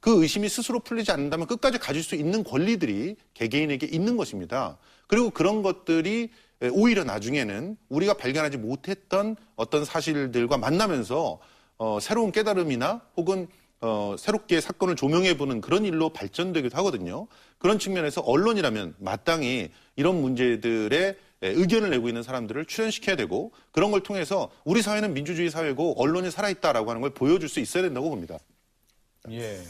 그 의심이 스스로 풀리지 않는다면 끝까지 가질 수 있는 권리들이 개개인에게 있는 것입니다. 그리고 그런 것들이 오히려 나중에는 우리가 발견하지 못했던 어떤 사실들과 만나면서 어, 새로운 깨달음이나 혹은 어, 새롭게 사건을 조명해보는 그런 일로 발전되기도 하거든요. 그런 측면에서 언론이라면 마땅히 이런 문제들의 의견을 내고 있는 사람들을 출연시켜야 되고 그런 걸 통해서 우리 사회는 민주주의 사회고 언론이 살아있다라고 하는 걸 보여줄 수 있어야 된다고 봅니다. 예.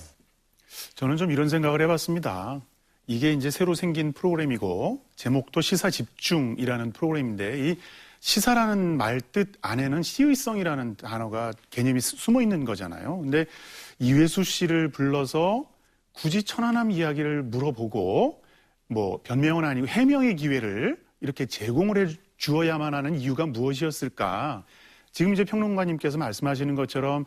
저는 좀 이런 생각을 해봤습니다. 이게 이제 새로 생긴 프로그램이고 제목도 시사 집중이라는 프로그램인데 이 시사라는 말 뜻 안에는 시의성이라는 단어가 개념이 수- 숨어 있는 거잖아요. 근데 이회수 씨를 불러서 굳이 천안함 이야기를 물어보고 뭐 변명은 아니고 해명의 기회를 이렇게 제공을 해 주어야만 하는 이유가 무엇이었을까? 지금 이제 평론가님께서 말씀하시는 것처럼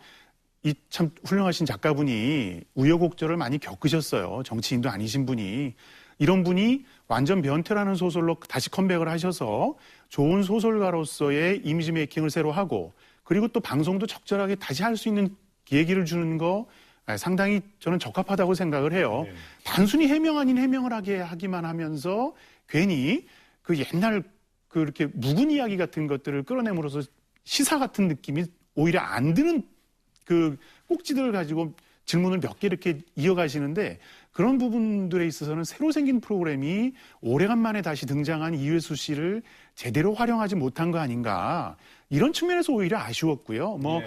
이 참 훌륭하신 작가분이 우여곡절을 많이 겪으셨어요. 정치인도 아니신 분이. 이런 분이 완전 변태라는 소설로 다시 컴백을 하셔서 좋은 소설가로서의 이미지 메이킹을 새로 하고 그리고 또 방송도 적절하게 다시 할 수 있는 계기를 주는 거 아, 상당히 저는 적합하다고 생각을 해요. 단순히 해명 아닌 해명을 하게 하기만 하면서 괜히 그 옛날 그 이렇게 묵은 이야기 같은 것들을 끌어내므로써 시사 같은 느낌이 오히려 안 드는 그 꼭지들을 가지고 질문을 몇 개 이렇게 이어가시는데 그런 부분들에 있어서는 새로 생긴 프로그램이 오래간만에 다시 등장한 이회수 씨를 제대로 활용하지 못한 거 아닌가 이런 측면에서 오히려 아쉬웠고요. 뭐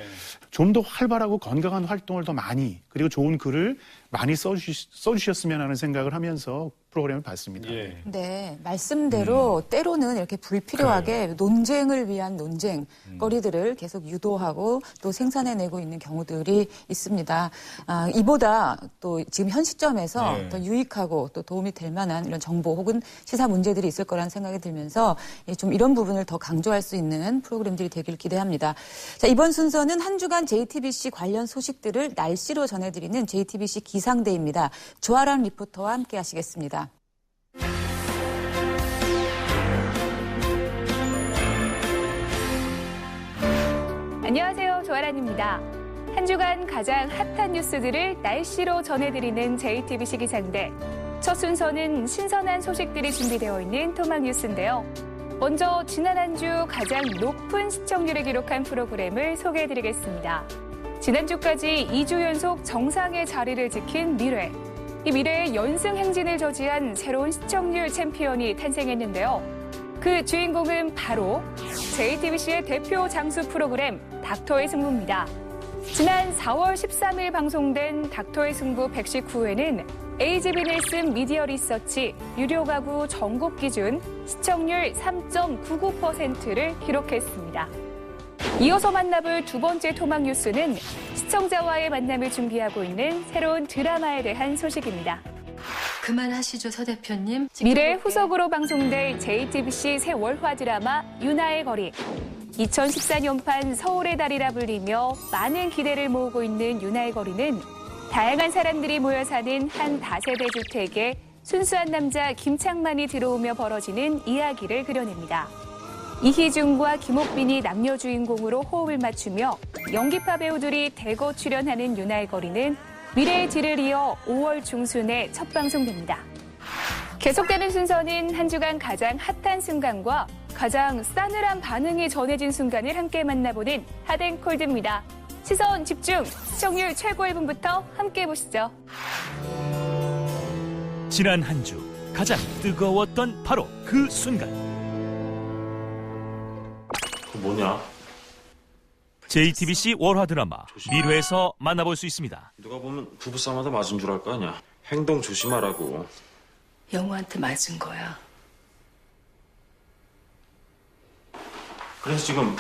좀더 활발하고 건강한 활동을 더 많이 그리고 좋은 글을 많이 써주시, 써주셨 으면 하는 생각을 하면서 프로그램을 봤습니다. 예. 네, 말씀대로 때로는 이렇게 불필요하게 논쟁을 위한 논쟁거리들을 계속 유도하고 또 생산해내고 있는 경우들이 있습니다. 아, 이보다 또 지금 현 시점에서 네. 더 유익하고 또 도움이 될 만한 이런 정보 혹은 시사 문제들이 있을 거라는 생각이 들면서 예, 좀 이런 부분을 더 강조할 수 있는 프로그램들이 되길 기대합니다. 자, 이번 순서는 한 주간 JTBC 관련 소식들을 날씨로 전해드리는 JTBC 기상대입니다. 조아람 리포터와 함께 하시겠습니다. 안녕하세요. 조아란입니다. 한 주간 가장 핫한 뉴스들을 날씨로 전해드리는 JTBC 기상대. 첫 순서는 신선한 소식들이 준비되어 있는 토막 뉴스인데요. 먼저 지난 한 주 가장 높은 시청률을 기록한 프로그램을 소개해드리겠습니다. 지난주까지 2주 연속 정상의 자리를 지킨 미래. 이 미래의 연승 행진을 저지한 새로운 시청률 챔피언이 탄생했는데요. 그 주인공은 바로 JTBC의 대표 장수 프로그램 닥터의 승부입니다. 지난 4월 13일 방송된 닥터의 승부 119회는 AGB 닐슨 미디어 리서치 유료 가구 전국 기준 시청률 3.99%를 기록했습니다. 이어서 만나볼 두 번째 토막 뉴스는 시청자와의 만남을 준비하고 있는 새로운 드라마에 대한 소식입니다. 그만하시죠, 서 대표님. 미래 후속으로 방송될 JTBC 새 월화 드라마 유나의 거리. 2014년판 서울의 달이라 불리며 많은 기대를 모으고 있는 유나의 거리는 다양한 사람들이 모여 사는 한 다세대 주택에 순수한 남자 김창만이 들어오며 벌어지는 이야기를 그려냅니다. 이희중과 김옥빈이 남녀 주인공으로 호흡을 맞추며 연기파 배우들이 대거 출연하는 유나의 거리는 미래의 뒤를 이어 5월 중순에 첫 방송됩니다. 계속되는 순서는 한 주간 가장 핫한 순간과 가장 싸늘한 반응이 전해진 순간을 함께 만나보는 핫앤콜드입니다. 시선 집중, 시청률 최고 1분부터 함께 보시죠. 지난 한 주 가장 뜨거웠던 바로 그 순간 그 뭐냐? JTBC 월화 드라마 미래에서 만나볼 수 있습니다. 누가 보면 부부싸움하다 맞은 줄 알 거 아니야. 행동 조심하라고. 영호한테 맞은 거야. 그래서 지금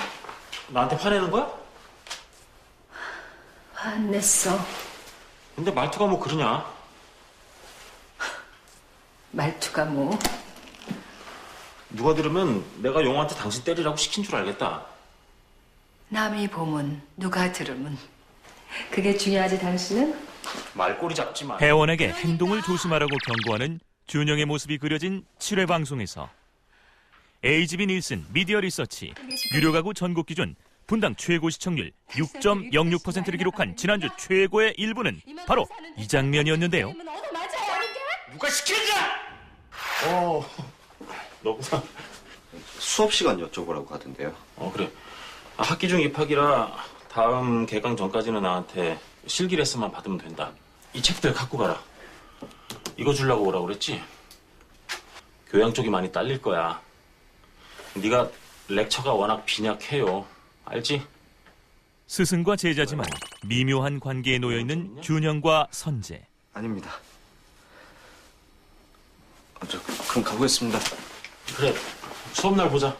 나한테 화내는 거야? 화 안 냈어. 근데 말투가 뭐 그러냐? 말투가 뭐. 누가 들으면 내가 용호한테 당신 때리라고 시킨 줄 알겠다. 남이 보면 누가 들으면. 그게 중요하지, 당신은? 말꼬리 잡지 마. 회원에게 행동을 조심하라고 경고하는 준영의 모습이 그려진 7회 방송에서 AGB 닐슨 미디어 리서치 유료 가구 전국 기준 분당 최고 시청률 6.06%를 기록한 지난주 최고의 일부는 바로 이 장면이었는데요. 누가 시키냐? 어, 너구나. 수업 시간 여쭤보라고 하던데요. 어 그래. 아, 학기 중 입학이라 다음 개강 전까지는 나한테 실기 레슨만 받으면 된다. 이 책들 갖고 가라. 이거 주려고 오라고 그랬지? 교양 쪽이 많이 딸릴 거야. 네가 렉처가 워낙 빈약해요. 알지? 스승과 제자지만 미묘한 관계에 놓여 있는 준영과 선재. 아닙니다. 아, 저 그럼 가보겠습니다. 그래. 수업 날 보자.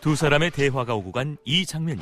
두 사람의 대화가 오고 간 이 장면이